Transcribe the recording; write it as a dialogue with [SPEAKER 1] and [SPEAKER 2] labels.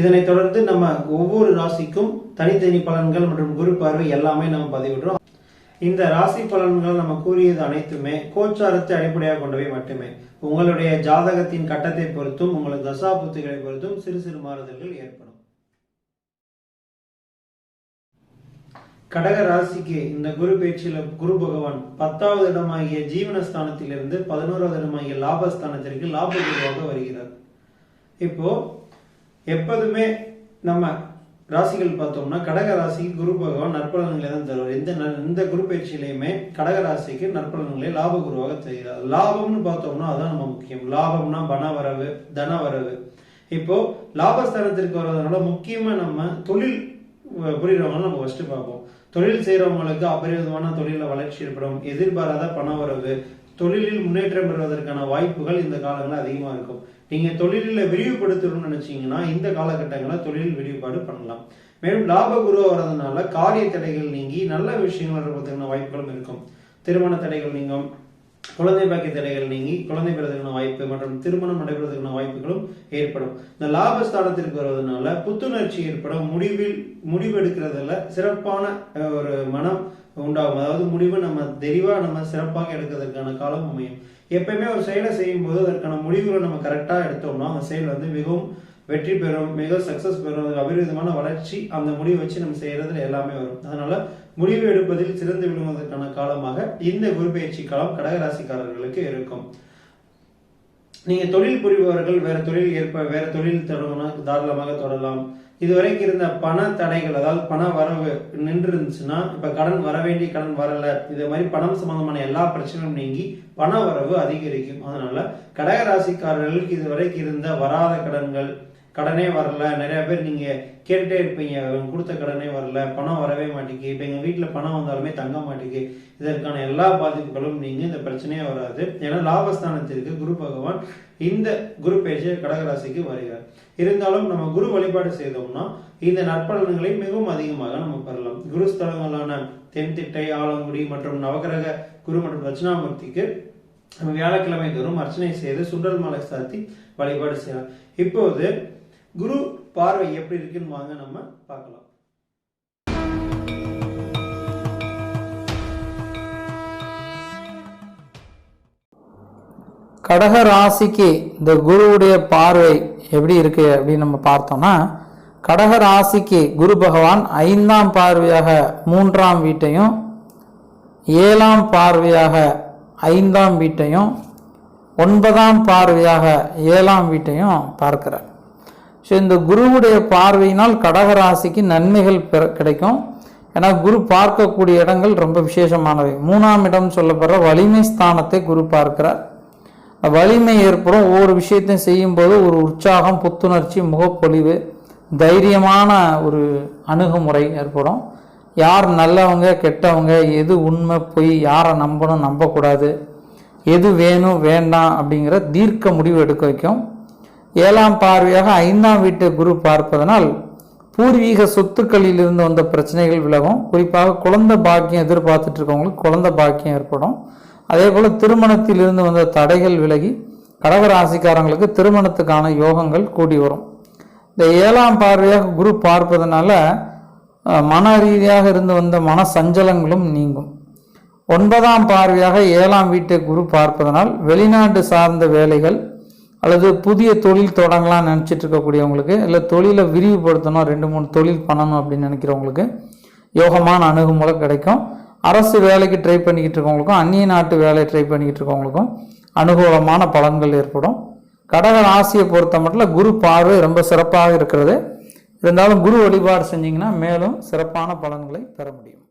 [SPEAKER 1] இதனைத் தொடர்ந்து நம்ம ஒவ்வொரு ராசிக்கும் தனித்தனி பலன்கள் மற்றும் குரு பார்வை எல்லாமே நம்ம பதிவிடுறோம். இந்த ராசி பலன்கள் நம்ம கூறியது அனைத்துமே கோச்சாரத்தை அடிப்படையாக கொண்டவை மட்டுமே. உங்களுடைய ஜாதகத்தின் கட்டத்தை பொறுத்தும் உங்களது தசா புத்திகளை பொறுத்தும் சிறு சிறு மாறுதல்கள் ஏற்படும். கடக ராசிக்கு இந்த குரு பேச்சில குரு பகவான் பத்தாவது இடமாகிய ஜீவனஸ்தானத்திலிருந்து பதினோராவது இடமாகிய லாபஸ்தானத்திற்கு லாப குருவாக வருகிறார். இப்போ எப்போதுமே நம்ம ராசிகள் பார்த்தோம்னா கடக ராசிக்கு குரு பகவான் நற்பலன்களை தான் தருவார். எந்த ந- இந்த குரு பயிற்சியிலையுமே கடக ராசிக்கு நற்பலன்களை லாப குருவாக தருகிறார். லாபம்னு பார்த்தோம்னா அதான் நம்ம முக்கியம். லாபம்னா பண வரவு தன வரவு இப்போ லாபஸ்தானத்திற்கு வர்றதுனால முக்கியமா நம்ம தொழில் புரியுறவங்க நம்ம ஃபர்ஸ்ட் பார்ப்போம். தொழில் செய்யறவங்களுக்கு அபரிவிதமான தொழில வளர்ச்சி ஏற்படும். எதிர்பாராத பண வரவு தொழிலில் முன்னேற்றம் பெறுவதற்கான வாய்ப்புகள் இந்த காலங்களில் அதிகமா இருக்கும். நீங்க தொழிலில் விரிவுபடுத்தணும்னு நினைச்சீங்கன்னா இந்த காலகட்டங்களில் தொழில் விரிவுபாடு பண்ணலாம். மேலும் லாப குரு வர்றதுனால காரிய தடைகள் நீங்கி நல்ல விஷயங்கள் நடப்பதற்கான வாய்ப்புகளும் இருக்கும். திருமண தடைகள் நீங்கும் குழந்தை பாக்கிய தடைகள் நீங்கி குழந்தை பெறுவதற்கான வாய்ப்பு மற்றும் திருமணம் நடைபெறுவதற்கான வாய்ப்புகளும் ஏற்படும். இந்த லாபஸ்தானத்திற்கு வருவதனால புத்துணர்ச்சி ஏற்படும். முடிவில் முடிவெடுக்கிறதுல சிறப்பான ஒரு மனம் உண்டாகும். அதாவது முடிவு நம்ம தெளிவாக நம்ம சிறப்பாக எடுக்கிறதுக்கான காலம் அமையும். எப்பயுமே ஒரு செயலை செய்யும் போது அதற்கான முடிவுகளை நம்ம கரெக்டாக எடுத்தோம்னா அந்த செயல் வந்து மிகவும் வெற்றி பெறும் மிக சக்சஸ் பெறும் அதுக்கு அபரிவிதமான வளர்ச்சி அந்த முடிவை வச்சு நம்ம செய்யறதுல எல்லாமே வரும். அதனால முடிவு எடுப்பதில் சிறந்து விழுவதற்கான காலமாக இந்த குரு பயிற்சி காலம் கடகராசிக்காரர்களுக்கு இருக்கும். நீங்கள் தொழில் புரிபவர்கள் வேறு தொழில் ஏற்ப வேறு தொழில் தொடங்கணும் தாராளமாக தொடரலாம். இதுவரைக்கும் இருந்த பண தடைகள் அதாவது பண வரவு நின்று இருந்துச்சுன்னா இப்போ கடன் வர வேண்டிய கடன் வரலை. இது மாதிரி பணம் சம்பந்தமான எல்லா பிரச்சனையும் நீங்கி பண வரவு அதிகரிக்கும். அதனால கடக ராசிக்காரர்களுக்கு இதுவரைக்கும் இருந்த வராத கடன்கள் கடனே வரல. நிறைய பேர் நீங்க கேட்டுட்டே இருப்பீங்க. கொடுத்த கடனே வரல. பணம் வரவே மாட்டேங்குது. இப்போ எங்க வீட்டில் பணம் வந்தாலுமே தங்க மாட்டேங்குது. இதற்கான எல்லா பாதிப்புகளும் நீங்க இந்த பிரச்சனையே வராது. ஏன்னா லாபஸ்தானத்திற்கு குரு பகவான் இந்த குரு பேச்சு கடகராசிக்கு வருகிறார். இருந்தாலும் நம்ம குரு வழிபாடு செய்தோம்னா இந்த நற்பலன்களை மிகவும் அதிகமாக நம்ம பெறலாம். குரு ஸ்தலங்களான தென்திட்டை ஆலங்குடி மற்றும் நவகிரக குரு மற்றும் தட்சிணாமூர்த்திக்கு நம்ம வியாழக்கிழமை தோறும் அர்ச்சனை செய்து சுண்டல் மாலை சாத்தி வழிபாடு செய்யலாம். இப்போது குரு பார்வை எப்படி இருக்குன்னு வாங்க நம்ம பார்க்கலாம்.
[SPEAKER 2] கடக ராசிக்கு இந்த குருவுடைய பார்வை எப்படி இருக்கு அப்படின்னு நம்ம பார்த்தோம்னா கடக ராசிக்கு குரு பகவான் ஐந்தாம் பார்வையாக மூன்றாம் வீட்டையும் ஏழாம் பார்வையாக ஐந்தாம் வீட்டையும் ஒன்பதாம் பார்வையாக ஏழாம் வீட்டையும் பார்க்கிறார். ஸோ இந்த குருவுடைய பார்வையினால் கடகராசிக்கு நன்மைகள் பெற கிடைக்கும். ஏன்னா குரு பார்க்கக்கூடிய இடங்கள் ரொம்ப விசேஷமானவை. மூணாம் இடம் சொல்லப்படுற வலிமை ஸ்தானத்தை குரு பார்க்கிறார். வலிமை ஏற்படும். ஒவ்வொரு விஷயத்தையும் செய்யும்போது ஒரு உற்சாகம் புத்துணர்ச்சி முகப்பொலிவு தைரியமான ஒரு அணுகுமுறை ஏற்படும். யார் நல்லவங்க கெட்டவங்க எது உண்மை பொய் யாரை நம்பணும் நம்பக்கூடாது எது வேணும் வேண்டாம் அப்படிங்கிற தீர்க்க முடிவு எடுக்க வைக்கும். ஏழாம் பார்வையாக ஐந்தாம் வீட்டை குரு பார்ப்பதனால் பூர்வீக சொத்துக்களில் இருந்து வந்த பிரச்சனைகள் விலகும். குறிப்பாக குழந்தை பாக்கியம் எதிர்பார்த்துட்டு இருக்கவங்களுக்கு குழந்தை பாக்கியம் ஏற்படும். அதே போல் திருமணத்திலிருந்து வந்த தடைகள் விலகி கடகராசிக்காரங்களுக்கு திருமணத்துக்கான யோகங்கள் கூடி வரும். இந்த ஏழாம் பார்வையாக குரு பார்ப்பதனால மன ரீதியாக இருந்து வந்த மன சஞ்சலங்களும் நீங்கும். ஒன்பதாம் பார்வையாக ஏழாம் வீட்டை குரு பார்ப்பதனால் வெளிநாட்டு சார்ந்த வேலைகள் அல்லது புதிய தொழில் தொடங்கலாம்னு நினச்சிட்டு இருக்கக்கூடியவங்களுக்கு இல்லை தொழிலை விரிவுபடுத்தணும் ரெண்டு மூணு தொழில் பண்ணணும் அப்படின்னு நினைக்கிறவங்களுக்கு யோகமான அணுகுமுறை கிடைக்கும். அரசு வேலைக்கு ட்ரை பண்ணிக்கிட்டு இருக்கவங்களுக்கும் அந்நிய நாட்டு வேலையை ட்ரை பண்ணிக்கிட்டு இருக்கவங்களுக்கும் அனுகூலமான பலன்கள் ஏற்படும். கடக ராசியை பொறுத்த மட்டும் குரு பார்வை ரொம்ப சிறப்பாக இருக்கிறது. இருந்தாலும் குரு வழிபாடு செஞ்சிங்கன்னா மேலும் சிறப்பான பலன்களை பெற முடியும்.